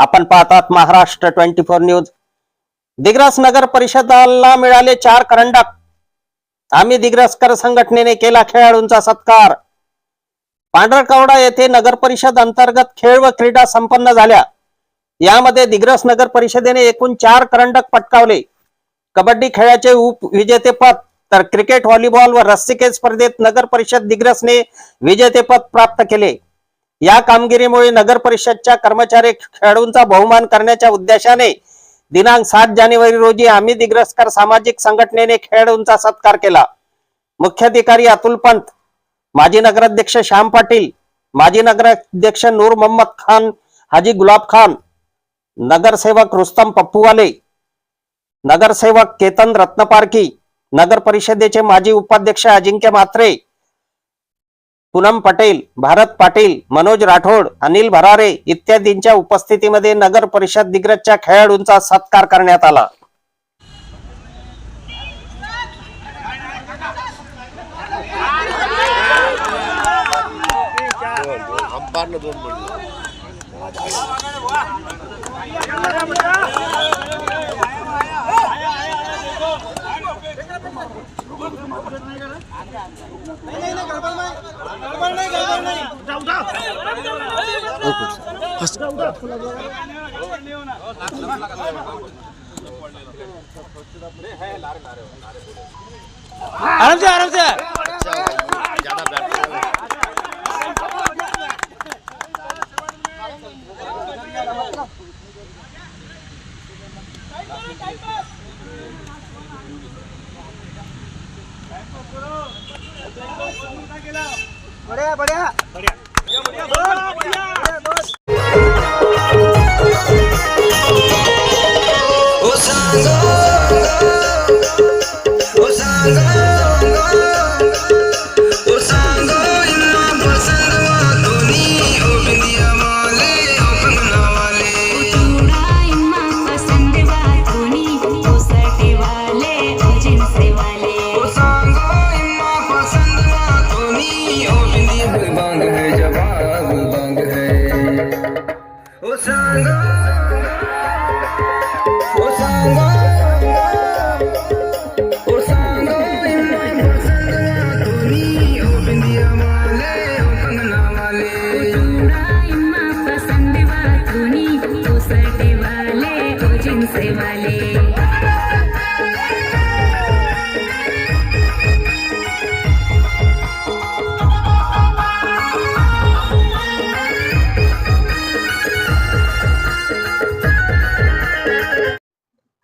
आपण पाहतात Maharashtra twenty four news. Digras नगर परिषदाला मिळाले चार करंडक. आम्ही दिग्रसकर संघटनेने केला खेळाडूंचा सत्कार. पांढरकवडा येथे नगर परिषद अंतर्गत खेळ व क्रीडा संपन्न झाल्या. यामध्ये दिग्रस नगर परिषदेने एकूण चार करंडक पटकावले. कबड्डी खेळाचे उपविजेतेपद तर क्रिकेट व्हॉलीबॉल व रस्सिकेज स्पर्धेत नगर परिषद दिग्रसने विजेतेपद प्राप्त केले. या कामगिरीमुळे नगर परिषदच्या कर्मचारी खेळाडूंचा बहुमान करण्याच्या उद्देशाने दिनांक सात जानेवारी रोजी आम्ही दिग्रस्कर सामाजिक संघटनेने खेळाडूंचा सत्कार केला. मुख्याधिकारी अतुल पंत माजी नगराध्यक्ष श्याम पाटील माजी नगराध्यक्ष नूर मोहम्मद खान हाजी गुलाब खान नगरसेवक रुस्तम पप्पूवाले नगरसेवक केतन रत्नपारकी नगर परिषदेचे माजी उपाध्यक्ष अजिंक्य म्हात्रे पूनम पटेल भारत पाटील मनोज राठोड अनिल भरारे इत्यादींच्या उपस्थितीमध्ये नगर परिषद दिग्रजच्या खेळाडूंचा सत्कार करण्यात आला. दोन आराम से आराम से। ज़्यादा બઢિયા બઢિયા બઢિયા બઢિયા બઢિયા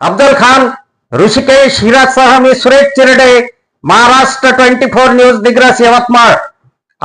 अब्दुल खान ऋषिकेश हिराजसह मी Suresh Chirde Maharashtra twenty four news Digras Yavatmal.